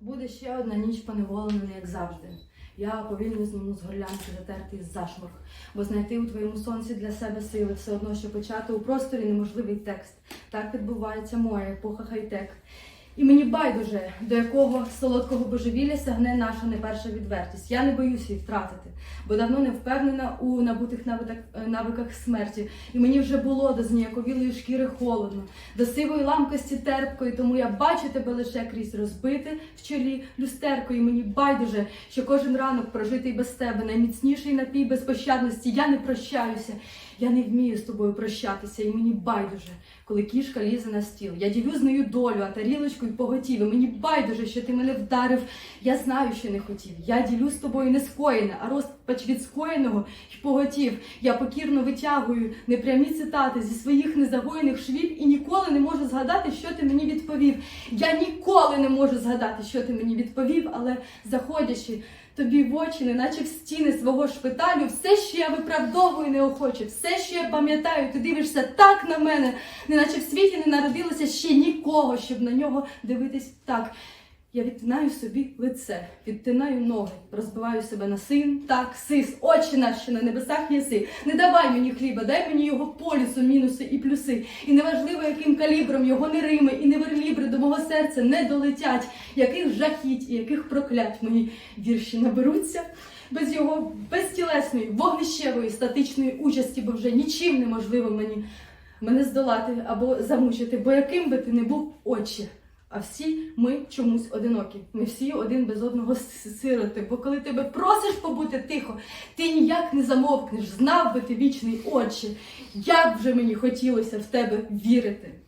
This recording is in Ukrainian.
буде ще одна ніч поневолена, не як завжди. Я повільно зніму з горлянки затертий зашморг, бо знайти у твоєму сонці для себе сили все одно, що почати у просторі неможливий текст. Так відбувається моя епоха хай-тек. І мені байдуже, до якого солодкого божевілля сягне наша не перша відвертість. Я не боюся їх втратити, бо давно не впевнена у набутих навиках, е, навиках смерті. І мені вже було до зніяковілої шкіри холодно, до сивої ламкості терпкої, тому я бачу тебе лише крізь розбите в чолі люстерко, і мені байдуже, що кожен ранок прожитий без тебе, найміцніший напій безпощадності. Я не прощаюся. Я не вмію з тобою прощатися, і мені байдуже, коли кішка лізе на стіл. Я ділю з нею долю, а тарілочку й поготів. І мені байдуже, що ти мене вдарив. Я знаю, що не хотів. Я ділю з тобою не скоєне, а розпач від скоєного й поготів. Я покірно витягую непрямі цитати зі своїх незагоєних швів і ніколи не можу згадати, що ти мені відповів. Я ніколи не можу згадати, що ти мені відповів, але заходячи тобі в очі, неначе в стіни свого шпиталю, все, що я виправдовую неохоче, все, що я пам'ятаю, ти дивишся так на мене, неначе в світі не народилося ще нікого, щоб на нього дивитись так. Я відтинаю собі лице, відтинаю ноги, розбиваю себе на син, так, сис, очі наші на небесах єси. Не давай мені хліба, дай мені його по лісу, мінуси і плюси. І неважливо, яким калібром його не рими, і не верлібри до мого серця не долетять, яких жахіть і яких проклять мої вірші наберуться. Без його безтілесної, вогнищевої, статичної участі, бо вже нічим неможливо мені мене здолати або замучити, бо яким би ти не був очі. А всі ми чомусь одинокі. Ми всі один без одного сироти. Бо коли тебе просиш побути тихо, ти ніяк не замовкнеш, знав би ти вічний очі. Як вже мені хотілося в тебе вірити.